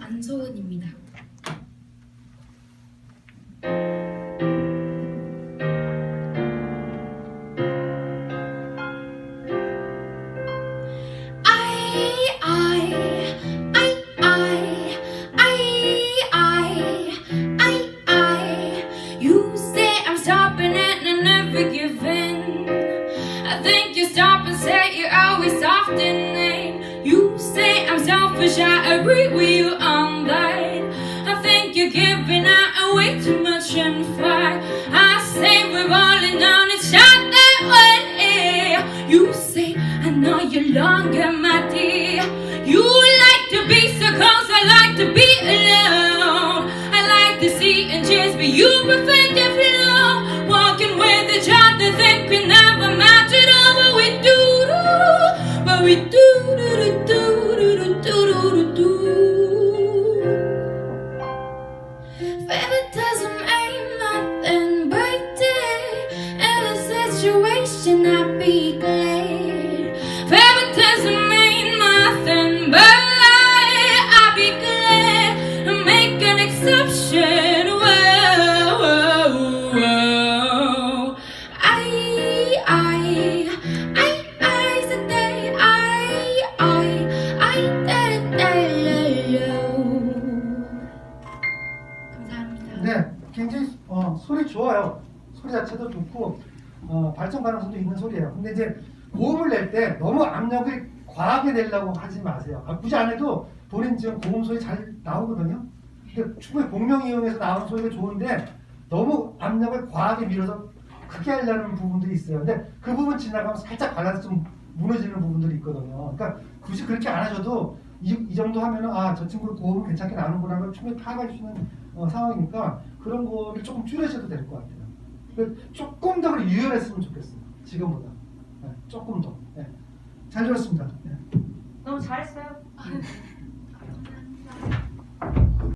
안소은입니다. I, I, I, I, I, I, I, I. You say I'm stopping and I never give in. I think you stop and say you're always softening. You selfish, I agree with you on that. I think you're giving out way too much info. I say we're rolling down, it's not that way. You say I know you're longer, my dear. You like to be so close, I like to be alone. I like to see and cheers, but you prefer to flow. Walking with each other, think we 굉장히 어, 소리 좋아요. 소리 자체도 좋고 어, 발전 가능성도 있는 소리예요. 근데 이제 고음을 낼 때 너무 압력을 과하게 내려고 하지 마세요. 아, 굳이 안 해도 본인 지금 고음 소리 잘 나오거든요. 근데 충분히 공명 이용해서 나오는 소리가 좋은데 너무 압력을 과하게 밀어서 크게 하려는 부분들이 있어요. 근데 그 부분 지나가면 살짝 갈라서 좀 무너지는 부분들이 있거든요. 그러니까 굳이 그렇게 안 하셔도 이, 이 정도 하면은 아 저 친구 고음 괜찮게 나오는구나 걸 충분히 파악할 수 있는 어, 상황이니까 그런 거를 조금 줄여셔도 될 것 같아요. 그 조금 더 유연했으면 좋겠어요. 지금보다 네, 조금 더. 네. 잘 들었습니다. 네. 너무 잘했어요.